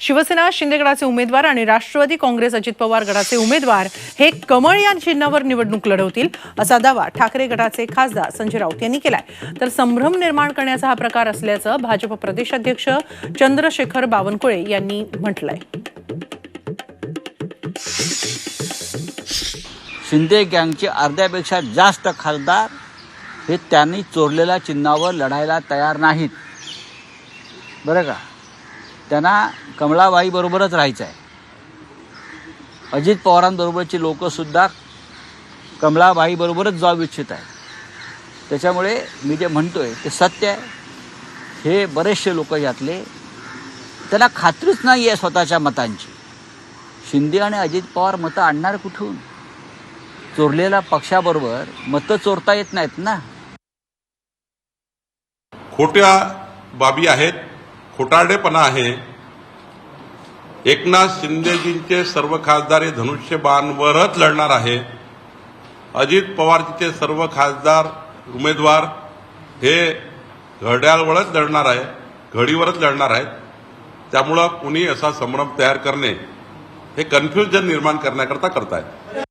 शिवसेना शिंदेगडाचे उमेदवार आणि राष्ट्रवादी काँग्रेस अजित पवार गटाचे उमेदवार हे कमळ या चिन्हावर निवडणूक लढवतील असा दावा ठाकरे गटाचे खासदार संजय राऊत यांनी केलाय. तर संभ्रम निर्माण करण्याचा हा प्रकार असल्याचं भाजप प्रदेशाध्यक्ष चंद्रशेखर बावनकुळे यांनी म्हटलंय. शिंदे गँगचे अर्ध्यापेक्षा जास्त खासदार हे त्यांनी चोरलेल्या चिन्हावर लढायला तयार नाहीत. बरं का? त्यांना कमलाबाईबरोबरच राहायचं आहे अजित पवारांबरोबरची लोकंसुद्धा कमलाबाईबरोबरच जाऊ इच्छित आहे त्याच्यामुळे मी जे म्हणतोय ते सत्य आहे. हे बरेचसे लोक यातले त्यांना खात्रीच नाही आहे स्वतःच्या मतांची. शिंदे आणि अजित पवार मतं आणणार कुठून? चोरलेल्या पक्षाबरोबर मतं चोरता येत नाहीत ना? खोट्या बाबी आहेत. खोटारडेपणा आहे. एकनाथ शिंदेजींचे सर्व खासदार हे धनुष्यबाणवरच लढणार आहे. अजित पवारजीचे सर्व खासदार उमेदवार हे घड्याळवरच लढणार आहे घडीवरच लढणार आहेत. त्यामुळं कुणी असा संभ्रम तयार करणे हे कन्फ्युजन निर्माण करण्याकरता करतायत.